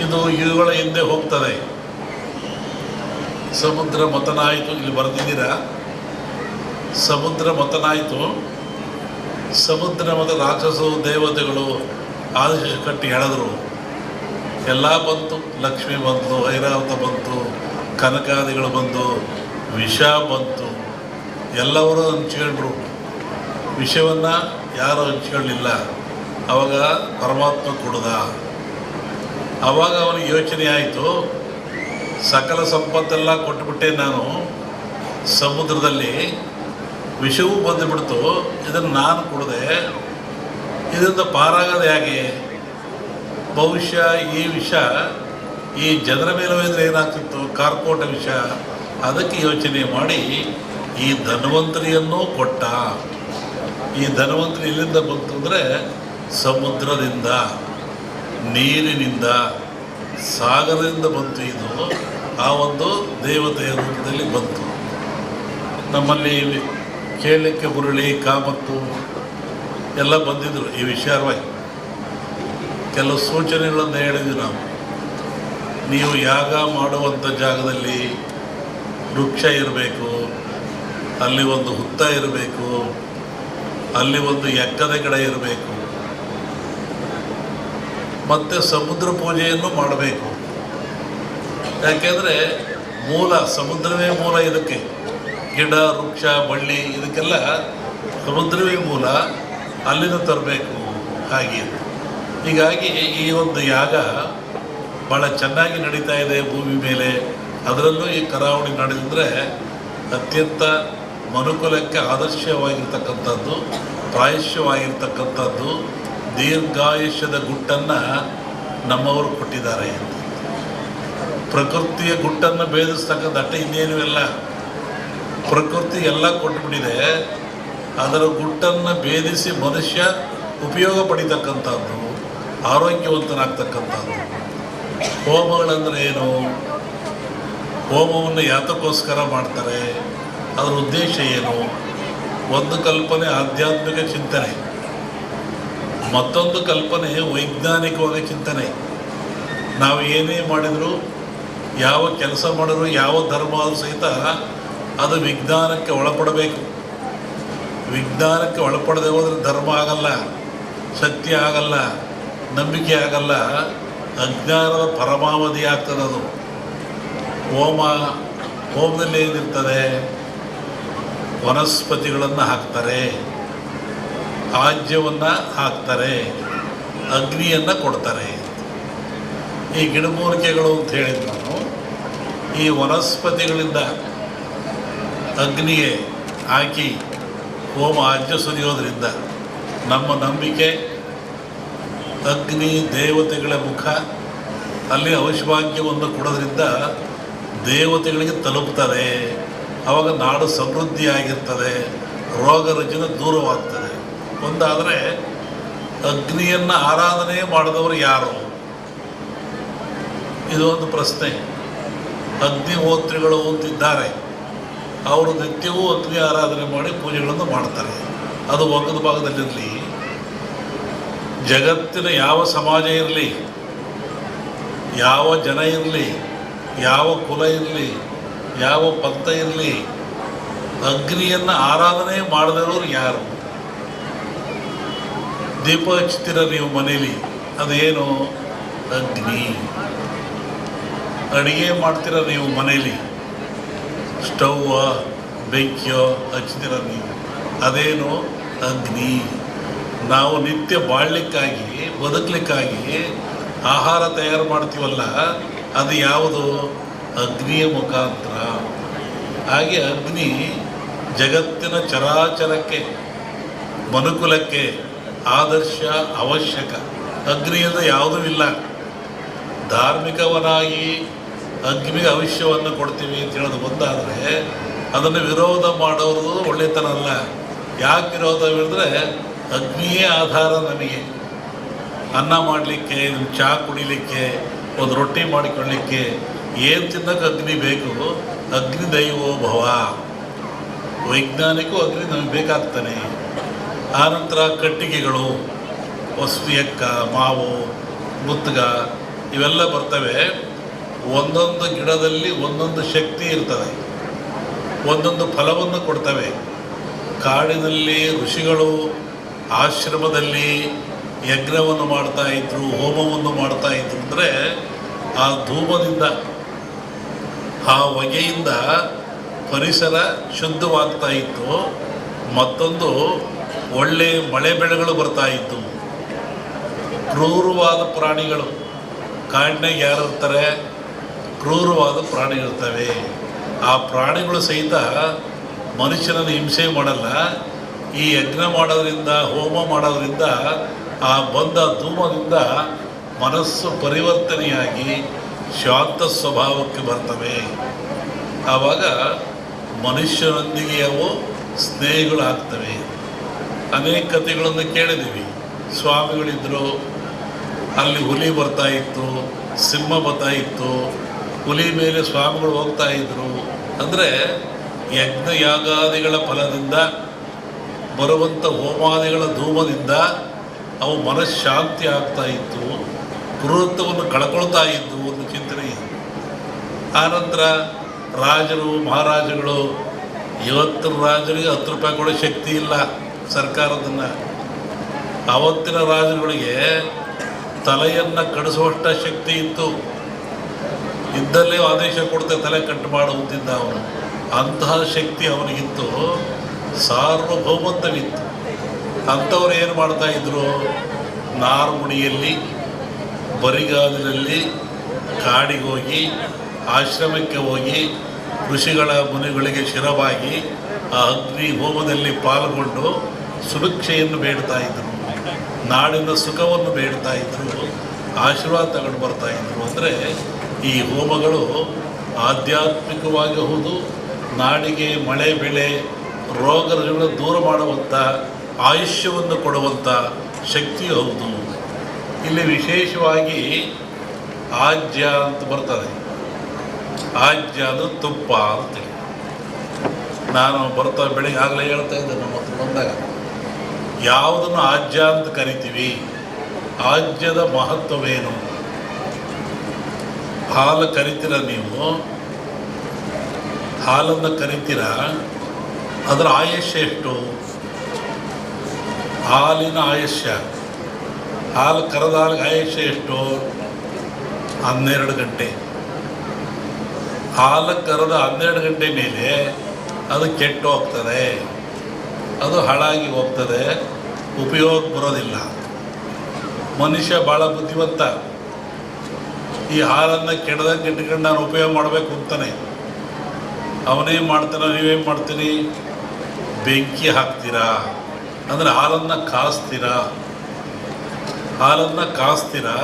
ಇದು ಇವುಗಳ ಹಿಂದೆ ಹೋಗ್ತದೆ. ಸಮುದ್ರ ಮತನಾಯಿತು, ಇಲ್ಲಿ ಬರೆದಿದ್ದೀರಾ? ಸಮುದ್ರ ಮತನಾಯಿತು. ಸಮುದ್ರ ಮತ್ತು ರಾಕ್ಷಸರು, ದೇವತೆಗಳು ಆದೇಶ ಕಟ್ಟಿ ಹೇಳಿದ್ರು ಎಲ್ಲ ಬಂತು, ಲಕ್ಷ್ಮಿ ಬಂತು ಐರಾವತ ಬಂತು, ಕನಕಾದಿಗಳು ಬಂತು ವಿಷ ಬಂತು. ಎಲ್ಲವರು ಹಂಚ್ಕೊಂಡ್ರು. ವಿಷವನ್ನು ಯಾರು ಹಂಚ್ಕೊಳ್ಳಿಲ್ಲ. ಅವಾಗ ಪರಮಾತ್ಮ ಕುಡ್ದ. ಆವಾಗ ಅವನಿಗೆ ಯೋಚನೆ ಆಯಿತು, ಸಕಲ ಸಂಪತ್ತೆಲ್ಲ ಕೊಟ್ಟುಬಿಟ್ಟೆ ನಾನು, ಸಮುದ್ರದಲ್ಲಿ ವಿಷವೂ ಬಂದುಬಿಡ್ತು, ಇದನ್ನು ನಾನು ಕುಡಿದೆ, ಇದರಿಂದ ಪಾರಾಗೋದು ಹೇಗೆ? ಬಹುಶಃ ಈ ವಿಷ, ಈ ಜನರ ಮೇಲೆ ಹೋದರೆ ಏನಾಗ್ತಿತ್ತು? ಕಾರ್ಕೋಟ ವಿಷ. ಅದಕ್ಕೆ ಯೋಚನೆ ಮಾಡಿ, ಈ ಧನ್ವಂತರಿಯನ್ನು ಕೊಟ್ಟ. ಈ ಧನ್ವಂತರಿ ಎಲ್ಲಿಂದ ಬಂತು ಅಂದರೆ ಸಮುದ್ರದಿಂದ. ನೀರಿನಿಂದ ಸಾಗರದಿಂದ ಬಂತು ಇದು ಆ ಒಂದು ದೇವತೆಯ ರೂಪದಲ್ಲಿ ಬಂತು. ನಮ್ಮಲ್ಲಿ ಕೇಳಲಿಕ್ಕೆ ಹುರುಳಿ ಕಾಮತ್ತು ಎಲ್ಲ ಬಂದಿದ್ದರು ಈ ವಿಚಾರವಾಗಿ. ಕೆಲವು ಸೂಚನೆಗಳನ್ನು ಹೇಳಿದ್ವಿ ನಾವು. ನೀವು ಯಾಗ ಮಾಡುವಂಥ ಜಾಗದಲ್ಲಿ ವೃಕ್ಷ ಇರಬೇಕು, ಅಲ್ಲಿ ಒಂದು ಹುತ್ತ ಇರಬೇಕು, ಅಲ್ಲಿ ಒಂದು ಎಕ್ಕದ ಗಿಡ ಇರಬೇಕು ಮತ್ತು ಸಮುದ್ರ ಪೂಜೆಯನ್ನು ಮಾಡಬೇಕು. ಯಾಕೆಂದರೆ ಮೂಲ, ಸಮುದ್ರವೇ ಮೂಲ ಇದಕ್ಕೆ. ಗಿಡ, ವೃಕ್ಷ, ಬಳ್ಳಿ ಇದಕ್ಕೆಲ್ಲ ಸಮುದ್ರವೇ ಮೂಲ, ಅಲ್ಲಿಂದ ತರಬೇಕು ಹಾಗೆ. ಹೀಗಾಗಿ ಈ ಒಂದು ಯಾಗ ಭಾಳ ಚೆನ್ನಾಗಿ ನಡೀತಾ ಇದೆ ಭೂಮಿ ಮೇಲೆ. ಅದರಲ್ಲೂ ಈ ಕರಾವಳಿ ನಡೆದಿದ್ರೆ ಅತ್ಯಂತ ಮನುಕುಲಕ್ಕೆ ಆದರ್ಶವಾಗಿರ್ತಕ್ಕಂಥದ್ದು ಪ್ರಾಯಶ್ಯವಾಗಿರ್ತಕ್ಕಂಥದ್ದು ದೀರ್ಘಾಯುಷ್ಯದ ಗುಟ್ಟನ್ನು ನಮ್ಮವರು ಕೊಟ್ಟಿದ್ದಾರೆ ಪ್ರಕೃತಿಯ ಗುಟ್ಟನ್ನು ಭೇದಿಸ್ತಕ್ಕಂಥ ಇನ್ನೇನು ಇಲ್ಲ. ಪ್ರಕೃತಿ ಎಲ್ಲ ಕೊಟ್ಬಿಟ್ಟಿದೆ. ಅದರ ಗುಟ್ಟನ್ನು ಭೇದಿಸಿ ಮನುಷ್ಯ ಉಪಯೋಗ ಪಡಿತಕ್ಕಂಥದ್ದು, ಆರೋಗ್ಯವಂತನಾಗ್ತಕ್ಕಂಥದ್ದು. ಹೋಮಗಳಂದ್ರೆ ಏನು? ಹೋಮವನ್ನು ಯಾತಕ್ಕೋಸ್ಕರ ಮಾಡ್ತಾರೆ. ಅದರ ಉದ್ದೇಶ ಏನು? ಒಂದು ಕಲ್ಪನೆ ಆಧ್ಯಾತ್ಮಿಕ ಚಿಂತನೆ. ಮತ್ತೊಂದು ಕಲ್ಪನೆ ವೈಜ್ಞಾನಿಕವಾಗಿ ಚಿಂತನೆ. ನಾವು ಏನೇ ಮಾಡಿದರೂ, ಯಾವ ಕೆಲಸ ಮಾಡಿದ್ರು, ಯಾವ ಧರ್ಮ ಸಹಿತ ಅದು ವಿಜ್ಞಾನಕ್ಕೆ ಒಳಪಡಬೇಕು. ವಿಜ್ಞಾನಕ್ಕೆ ಒಳಪಡದೆ ಹೋದರೆ ಧರ್ಮ ಆಗಲ್ಲ ಸತ್ಯ ಆಗಲ್ಲ, ನಂಬಿಕೆ ಆಗಲ್ಲ, ಅಜ್ಞಾನದ ಪರಮಾವಧಿ ಆಗ್ತದೆ ಅದು. ಹೋಮ, ಹೋಮದಲ್ಲಿ ಏನಿರ್ತದೆ? ವನಸ್ಪತಿಗಳನ್ನು ಹಾಕ್ತಾರೆ. ಆಜ್ಯವನ್ನು ಹಾಕ್ತಾರೆ, ಅಗ್ನಿಯನ್ನು ಕೊಡ್ತಾರೆ. ಈ ಗಿಡಮೂಲಿಕೆಗಳು ಅಂತ ಹೇಳಿದ ನಾನು, ಈ ವನಸ್ಪತಿಗಳಿಂದ ಅಗ್ನಿಗೆ ಹಾಕಿ ಹೋಮ ಆಜ್ಯ ಸುರಿಯೋದ್ರಿಂದ ನಮ್ಮ ನಂಬಿಕೆ ಅಗ್ನಿ ದೇವತೆಗಳ ಮುಖ, ಅಲ್ಲಿ ಔಷಭಾಗ್ಯವನ್ನು ಕೊಡೋದ್ರಿಂದ ದೇವತೆಗಳಿಗೆ ತಲುಪ್ತದೆ. ಆವಾಗ ನಾಡು ಸಮೃದ್ಧಿಯಾಗಿರ್ತದೆ, ರೋಗ ರುಜಿನ ದೂರವಾಗ್ತದೆ. ಒಂದಾದರೆ ಅಗ್ನಿಯನ್ನು ಆರಾಧನೆ ಮಾಡಿದವರು ಯಾರು? ಇದು ಒಂದು ಪ್ರಶ್ನೆ. ಅಗ್ನಿಹೋತ್ರಿಗಳು ಅಂತಿದ್ದಾರೆ. ಅವರು ನಿತ್ಯವೂ ಅಗ್ನಿ ಆರಾಧನೆ ಮಾಡಿ ಪೂಜೆಗಳನ್ನು ಮಾಡ್ತಾರೆ. ಅದು ಒಂದು ಭಾಗದಲ್ಲಿರಲಿ. ಜಗತ್ತಿನ ಯಾವ ಸಮಾಜ ಇರಲಿ, ಯಾವ ಜನ ಇರಲಿ, ಯಾವ ಕುಲ ಇರಲಿ, ಯಾವ ಪಂಥ ಇರಲಿ, ಅಗ್ನಿಯನ್ನು ಆರಾಧನೆ ಮಾಡದಿರೋರು ಯಾರು? ದೀಪ ಹಚ್ತೀರ ನೀವು ಮನೇಲಿ, ಅದೇನು? ಅಗ್ನಿ. ಅಡುಗೆ ಮಾಡ್ತೀರ ನೀವು ಮನೇಲಿ? ಸ್ಟವ್ವ ಬೆಂಕಿಯೋ ಹಚ್ತೀರ ನೀವು? ಅದೇನು? ಅಗ್ನಿ. ನಾವು ನಿತ್ಯ ಬಾಳ್ಲಿಕ್ಕಾಗಿ, ಬದುಕಲಿಕ್ಕಾಗಿ ಆಹಾರ ತಯಾರು ಮಾಡ್ತೀವಲ್ಲ, ಅದು ಯಾವುದು? ಅಗ್ನಿಯ ಮುಖಾಂತರ. ಹಾಗೆ ಅಗ್ನಿ ಜಗತ್ತಿನ ಚರಾಚರಕ್ಕೆ, ಮನುಕುಲಕ್ಕೆ ಆದರ್ಶ, ಅವಶ್ಯಕ, ಅಗ್ನಿಯಿಂದ ಯಾವುದೂ ಇಲ್ಲ. ಧಾರ್ಮಿಕವನಾಗಿ ಅಗ್ನಿಗೆ ಅವಶ್ಯವನ್ನು ಕೊಡ್ತೀವಿ ಅಂತ ಹೇಳೋದು ಬಂದಾದರೆ ಅದನ್ನು ವಿರೋಧ ಮಾಡೋದು ಒಳ್ಳೆತನ ಅಲ್ಲ. ಯಾಕೆ ವಿರೋಧ ಹೇಳಿದ್ರೆ, ಅಗ್ನಿಯೇ ಆಧಾರ ನಮಗೆ. ಅನ್ನ ಮಾಡಲಿಕ್ಕೆ ಚಹಾ ಕುಡಿಲಿಕ್ಕೆ, ಒಂದು ರೊಟ್ಟಿ ಮಾಡಿಕೊಳ್ಳಿಕ್ಕೆ ಏನು ತಿನ್ನಕ್ಕೆ ಅಗ್ನಿ ಬೇಕು? ಅಗ್ನಿ ದೈವೋ ಭವ ವೈಜ್ಞಾನಿಕವೂ ಅಗ್ನಿ ನಮಗೆ ಬೇಕಾಗ್ತಾನೆ. ಆನಂತರ ಕಟ್ಟಿಗೆಗಳು ಎಕ್ಕ ಮಾವು, ಮುತ್ತಗ ಇವೆಲ್ಲ ಬರ್ತವೆ. ಒಂದೊಂದು ಗಿಡದಲ್ಲಿ ಒಂದೊಂದು ಶಕ್ತಿ ಇರ್ತದೆ. ಒಂದೊಂದು ಫಲವನ್ನು ಕೊಡ್ತವೆ. ಕಾಡಿನಲ್ಲಿ ಋಷಿಗಳು ಆಶ್ರಮದಲ್ಲಿ ಯಜ್ಞವನ್ನು ಮಾಡ್ತಾ ಇದ್ರು, ಹೋಮವನ್ನು ಮಾಡ್ತಾ ಇದ್ರು ಅಂದರೆ ಆ ಧೂಮದಿಂದ, ಆ ಹೊಗೆಯಿಂದ ಪರಿಸರ ಶುದ್ಧವಾಗ್ತಾ ಇತ್ತು. ಮತ್ತೊಂದು ಒಳ್ಳೆ ಮಳೆ ಬೆಳೆಗಳು ಬರ್ತಾ ಇತ್ತು. ಕ್ರೂರವಾದ ಪ್ರಾಣಿಗಳು. ಕಾಡಿನಾಗ ಯಾರು ಇರ್ತಾರೆ? ಕ್ರೂರವಾದ ಪ್ರಾಣಿಗಳಿರ್ತವೆ ಆ ಪ್ರಾಣಿಗಳು ಸಹಿತ ಮನುಷ್ಯನನ್ನು ಹಿಂಸೆ ಮಾಡಲ್ಲ. ಈ ಯಜ್ಞ ಮಾಡೋದ್ರಿಂದ, ಹೋಮ ಮಾಡೋದ್ರಿಂದ, ಆ ಬಂದ ಧೂಮದಿಂದ ಮನಸ್ಸು ಪರಿವರ್ತನೆಯಾಗಿ ಶಾಂತ ಸ್ವಭಾವಕ್ಕೆ ಬರ್ತವೆ. ಆವಾಗ ಮನುಷ್ಯನೊಂದಿಗೆ ಅವು ಸ್ನೇಹಿಗಳಾಗ್ತವೆ. ಅನೇಕ ಕಥೆಗಳನ್ನು ಕೇಳಿದ್ದೀವಿ. ಸ್ವಾಮಿಗಳಿದ್ರು, ಅಲ್ಲಿ ಹುಲಿ ಬರ್ತಾ ಇತ್ತು, ಸಿಂಹ ಬರ್ತಾ ಇತ್ತು, ಹುಲಿ ಮೇಲೆ ಸ್ವಾಮಿಗಳು ಹೋಗ್ತಾ ಇದ್ರು. ಅಂದರೆ ಯಜ್ಞ ಯಾಗಾದಿಗಳ ಫಲದಿಂದ ಬರುವಂಥ ಹೋಮಾದಿಗಳ ಧೂಮದಿಂದ ಅವು ಮನಃಶಾಂತಿ ಆಗ್ತಾ ಇತ್ತು, ಕ್ರೂರತ್ವವನ್ನು ಕಳ್ಕೊಳ್ತಾ ಇದ್ದು ಒಂದು ಚಿಂತನೆ ಇದೆ. ಆನಂತರ ರಾಜರು, ಮಹಾರಾಜಗಳು, ಇವತ್ತು ರಾಜರಿಗೆ ಹತ್ತು ರೂಪಾಯಿ ಕೊಡೋ ಶಕ್ತಿ ಇಲ್ಲ. ಸರ್ಕಾರದನ್ನು ಅವತ್ತಿನ ರಾಜರುಗಳಿಗೆ ತಲೆಯನ್ನು ಕಡಿಸುವಷ್ಟ ಶಕ್ತಿ ಇತ್ತು. ಇದ್ದಲ್ಲೇ ಆದೇಶ ಕೊಡ್ತೆ ತಲೆ ಕಟ್ಟು ಮಾಡುವಂತಿದ್ದ ಅವನು. ಅಂತಹ ಶಕ್ತಿ ಅವನಿಗಿತ್ತು. ಸಾರ್ವಭೌಮತ್ವವಿತ್ತು. ಅಂಥವ್ರು ಏನು ಮಾಡ್ತಾ ಇದ್ರು? ನಾರ್ಮುಡಿಯಲ್ಲಿ, ಬರಿಗಾಲಿನಲ್ಲಿ ಕಾಡಿಗೆ ಹೋಗಿ, ಆಶ್ರಮಕ್ಕೆ ಹೋಗಿ, ಋಷಿಗಳ ಮುನಿಗಳಿಗೆ ಶಿರವಾಗಿ ಆ ಅಗ್ನಿ ಹೋಮದಲ್ಲಿ ಪಾಲ್ಗೊಂಡು ಸುಭಿಕ್ಷೆಯನ್ನು ಬೇಡ್ತಾ ಇದ್ರು. ನಾಡಿನ ಸುಖವನ್ನು ಬೇಡ್ತಾ ಇದ್ರು. ಆಶೀರ್ವಾದ ತಗೊಂಡು ಬರ್ತಾ ಇದ್ರು. ಅಂದರೆ ಈ ಹೋಮಗಳು ಆಧ್ಯಾತ್ಮಿಕವಾಗಿ ಹೌದು ನಾಡಿಗೆ ಮಳೆ, ಬೆಳೆ, ರೋಗ ರುಜಿನಗಳನ್ನು ದೂರ ಮಾಡುವಂಥ ಆಯುಷ್ಯವನ್ನು ಕೊಡುವಂಥ ಶಕ್ತಿ ಹೌದು. ಇಲ್ಲಿ ವಿಶೇಷವಾಗಿ ಆಜ್ಯ ಅಂತ ಬರ್ತದೆ. ಆಜ್ಯ ಅದು ತುಪ್ಪ ಅಂತೇಳಿ ನಾನು ಬರ್ತಾ ಬೆಳಿಗ್ಗೆ ಆಗಲೇ ಹೇಳ್ತಾ ಇದ್ದೆ ನಮ್ಮ ಹತ್ರ ಬಂದಾಗ. ಯಾವುದನ್ನು ಆಜ್ಯ ಅಂತ ಕರಿತೀವಿ? ಆಜ್ಯದ ಮಹತ್ವವೇನು? ಹಾಲು ಕರಿತೀರ ನೀವು? ಹಾಲನ್ನು ಕರಿತೀರ? ಅದರ ಆಯುಷ್ಯ ಎಷ್ಟು? ಹಾಲಿನ ಆಯುಷ್ಯ ಹಾಲು ಕರೆದ ಹಾಲಿಗೆ ಆಯುಷ್ಯ ಎಷ್ಟು? ಹನ್ನೆರಡು ಗಂಟೆ. ಹಾಲು ಕರೆದ ಹನ್ನೆರಡು ಗಂಟೆ ಮೇಲೆ ಅದು ಕೆಟ್ಟು ಹೋಗ್ತದೆ. ಅದು ಹಾಳಾಗಿ ಹೋಗ್ತದೆ, ಉಪಯೋಗ ಬರೋದಿಲ್ಲ. ಮನುಷ್ಯ ಭಾಳ ಬುದ್ಧಿವಂತ. ಈ ಹಾಲನ್ನು ಕೆಡದಂಗೆ ಇಟ್ಕೊಂಡು ನಾನು ಉಪಯೋಗ ಮಾಡಬೇಕು ಅಂತಾನೆ. ಅವನೇನು ಮಾಡ್ತಾನೆ ನೀವೇನು ಮಾಡ್ತೀರಿ ಬೆಂಕಿ ಹಾಕ್ತೀರಾ? ಅಂದರೆ ಹಾಲನ್ನು ಕಾಸ್ತೀರಾ? ಹಾಲನ್ನು ಕಾಸ್ತೀರಾ?